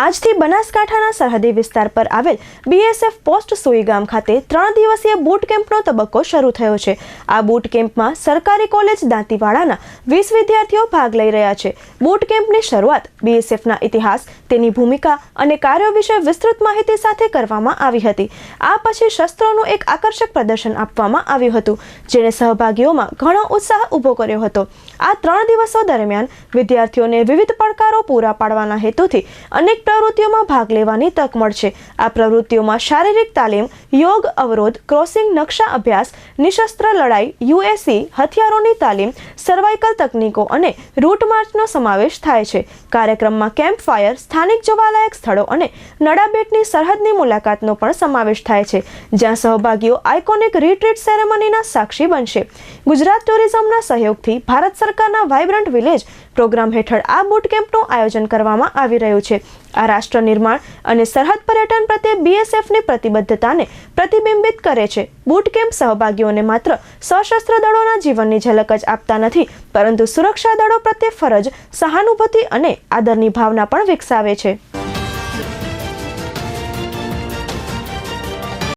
આજથી બનાસકાંઠાના સરહદી વિસ્તાર પર આવેલ બીએસએફ પોસ્ટ સુઈગામ ખાતે ત્રણ દિવસીય બૂટ કેમ્પનો તબક્કો શરૂ થયો છે. આ બૂટ કેમ્પમાં સરકારી કોલેજ દાંતીવાડાના વીસ વિદ્યાર્થીઓ ભાગ લઈ રહ્યા છે. બૂટ કેમ્પની શરૂઆત બીએસએફના ઇતિહાસ, તેની ભૂમિકા અને કાર્યો વિશે વિસ્તૃત માહિતી સાથે કરવામાં આવી હતી. આ પછી શસ્ત્રોનું એક આકર્ષક પ્રદર્શન આપવામાં આવ્યું હતું, જેણે સહભાગીઓમાં ઘણો ઉત્સાહ ઊભો કર્યો હતો. આ ત્રણ દિવસો દરમિયાન વિદ્યાર્થીઓને વિવિધ પડકારો પૂરા પાડવાના હેતુથી અનેક પ્રવૃત્તિઓમાં ભાગ લેવાની તક મળશે. આ પ્રવૃત્તિઓમાં શારીરિક તાલીમ, યોગ અવરોધ, ક્રોસિંગ, નકશા અભ્યાસ, નિશસ્ત્ર લડાઈ યુએસી હથિયારોની તાલીમ, સર્વાઇકલ તકનીકો અને રૂટ માર્ચનો સમાવેશ થાય છે. કાર્યક્રમમાં કેમ્પ ફાયર, સ્થાનિક જોવાલાયક સ્થળો અને નડાબેટની સરહદની મુલાકાતનો પણ સમાવેશ થાય છે. જ્યાં સહભાગીઓ આઇકોનિક રિટ્રીટ સેરેમનીના સાક્ષી બનશે. ગુજરાત ટુરિઝમના સહયોગથી ભારત સરકારના વાઇબ્રન્ટ વિલેજ પ્રોગ્રામ હેઠળ આ બુટ કેમ્પનું આયોજન કરવામાં આવી રહ્યું છે. આ રાષ્ટ્ર નિર્માણ અને સરહદ પર્યટન પ્રત્યે બીએસએફની પ્રતિબદ્ધતાને પ્રતિબિંબિત કરે છે. બુટ કેમ્પ સહભાગીઓને માત્ર સશસ્ત્ર દળોના જીવનની ઝલક જ આપતા નથી, પરંતુ સુરક્ષા દળો પ્રત્યે ફરજ, સહાનુભૂતિ અને આદરની ભાવના પણ વિકસાવે છે.